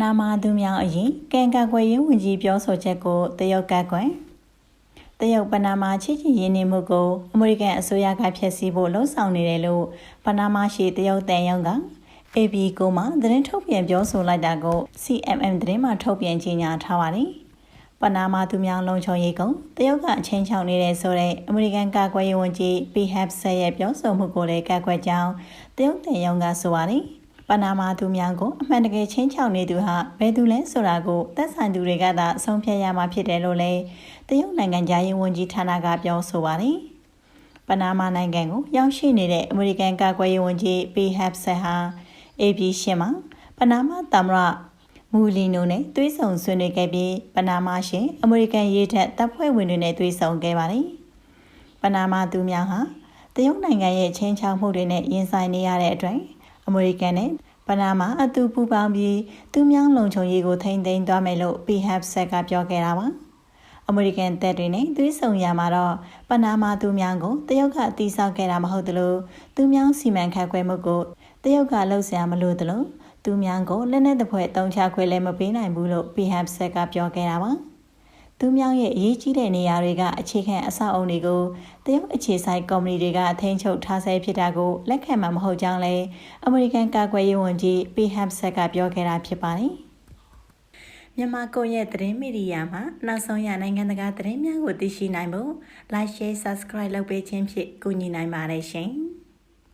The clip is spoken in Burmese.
နာမာသူများအရင်ကန်ကကွယ်ရေးဝန်ကြီးပြောဆိုချက်ကိုတရုတ်ကကွယ်တရုတ်ပနာမာချစ်ချစ်ရင်းနှီးမှုကိုအမေရိကန်အစိုးရကဖျက်ဆီးဖို့လှုံ့ဆော်နေတယ်လို့ပနာမာရှိတရုတ်တန်ရုံးက AB ကိုမှသတင်းထုတ်ပြန်ပြောဆိုလိုက်တာကို CMM သတင်းမှထုတ်ပြန်ကြေညာထားပါတယ်။ပနာမာသူများလုံခြုံရေးကုံတရုတ်ကအချင်းချောင်နေတဲ့ဆိုတဲ့အမေရိကန်ကာကွယ်ရေးဝန်ကြီး PHAP ဆက်ရဲ့ပြောဆိုမှုကိုလည်းကန့်ကွက်ကြောင်းတရုတ်တန်ရုံးကဆိုပါတယ်။ ပနာမာသူများကိုအမှန်တကယ်ချင်းချောင်နေသူဟာဘယ်သူလဲဆိုတာကိုသက်ဆိုင်သူတွေကသာအဆုံးဖြတ်ရမှာဖြစ်တယ်လို့လည်းတရုတ်နိုင်ငံသားရေးဝန်ကြီးဌာနကပြောဆိုပါတယ်။ပနာမာနိုင်ငံကိုရောက်ရှိနေတဲ့အမေရိကန်ကာကွယ်ရေးဝန်ကြီး PHAP ဆက်ဟာ AB ရှင်မှာပနာမသမ္မတမူလီနိုနဲ့သွေးဆောင်ဆွေးနွေးခဲ့ပြီးပနာမရှင်အမေရိကန်ရေးထက်တပ်ဖွဲ့ဝင်တွေနဲ့သွေးဆောင်ခဲ့ပါတယ်။ပနာမသူများဟာတရုတ်နိုင်ငံရဲ့ချင်းချောက်မှုတွေနဲ့ရင်ဆိုင်နေရတဲ့အတွက်အမေရိကန်နဲ့ ပနာမအတူပူးပေါင်းပြီးသူများလုံခြုံရေးကိုထိန်းသိမ်းသွားမယ်လို့ PHAP ဆက်ကပြောခဲ့တာပါ။အမေရိကန်တပ်တွေနဲ့သွေးဆောင်ရမှာတော့ပနာမာသူများကိုတရုတ်ကအတိဆောက်ခဲ့တာမဟုတ်သလိုသူများစီမံခန့်ခွဲမှုကိုတရုတ်ကလှုပ်ရှားမလို့တလို့သူများကိုလက်နက်တပွဲတုံးချခွဲလည်းမပေးနိုင်ဘူးလို့ PHAP ဆက်ကပြောခဲ့တာပါ သူများရဲ့အရေးကြီးတဲ့နေရာတွေကအခြေခံအဆောက်အုံတွေကိုတရုတ်အခြေဆိုင်ကုမ္ပဏီတွေကအထင်းချုပ်ထားဆဲဖြစ်တာကိုလက်ခံမှာမဟုတ်ကြောင်းလည်းအမေရိကန်ကာကွယ်ရေးဝန်ကြီး PHAP ဆက်ကပြောခဲ့တာဖြစ်ပါတယ်မြန်မာကိုရဲ့သတင်းမီဒီယာမှာနောက်ဆုံးရနိုင်ငံတကာသတင်းများကိုသိရှိနိုင်ဖို့ Like Share Subscribe လုပ်ပေးခြင်းဖြင့်ကူညီနိုင်ပါတယ်ရှင်။